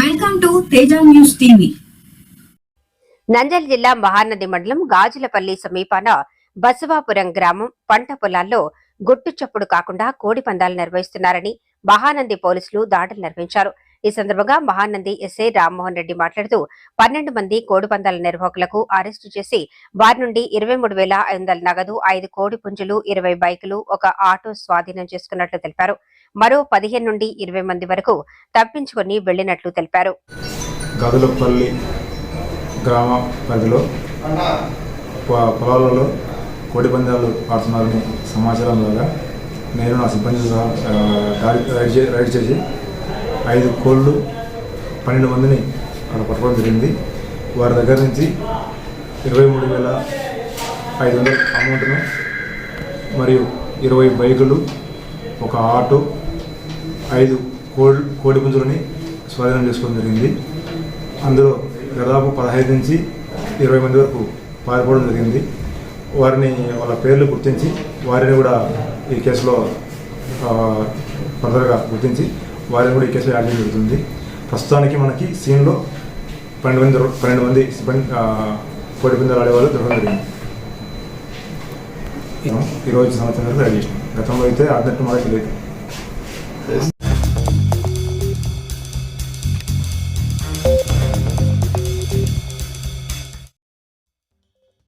Welcome to Teja news TV. Nandyal జిల్లా మహానది మండలం గాజులపల్లి సమీపాన బసవాపురం గ్రామం పంట పొలాల్లో గుట్టు చప్పుడు కాకుండా కోడి పందాలు నిర్వహిస్తున్నారని మహానంది పోలీసులు దాడులు నిర్వహించారు. ఈ సందర్భంగా మహానంది ఎస్ఐ రామ్మోహన్ రెడ్డి మాట్లాడుతూ పన్నెండు మంది కోడి పందాల నిర్వాహకులకు అరెస్టు చేసి వారి నుండి ఇరవై మూడు వేల ఐదు వందల నగదు ఐదు కోడి పుంజులు ఇరవై బైకులు ఒక ఆటో స్వాధీనం చేసుకున్నట్లు తెలిపారు. మరో పదిహేను నుండి ఇరవై మంది వరకు తప్పించుకుని వెళ్ళినట్లు తెలిపారు. గదులపల్లి గ్రామ పరిధిలో పొలాలలో కోడి పందాలు ఆడుతున్నారని సమాచారం ద్వారా నేను నా సిబ్బంది సహా రైడ్ చేసి ఐదు కోళ్ళు పన్నెండు మందిని అక్కడ పట్టుకోవడం జరిగింది. వారి దగ్గర నుంచి ఇరవై మూడు వేల ఐదు వందల అమౌంట్ను మరియు ఇరవై బైకులు ఒక ఆటో ఐదు కోడి కోడి పుంజులని స్వాధీనం చేసుకోవడం జరిగింది. అందులో దాదాపు పదహైదు నుంచి ఇరవై మంది వరకు పారిపోవడం జరిగింది. వారిని వాళ్ళ పేర్లు గుర్తించి వారిని కూడా ఈ కేసులో ఫర్దర్గా గుర్తించి వారిని కూడా ఈ కేసులో యాడ్ చేయడం జరుగుతుంది. ప్రస్తుతానికి మనకి సీన్లో పన్నెండు మంది పన్నెండు మంది సిబ్బంది ఆ, కోడి పందాలు ఆడేవాళ్ళు దొరకడం జరిగింది. ఈరోజు సంవత్సరం రెడీ చేసినాం. గతంలో అయితే ఆడినట్టు మాకు తెలియదు.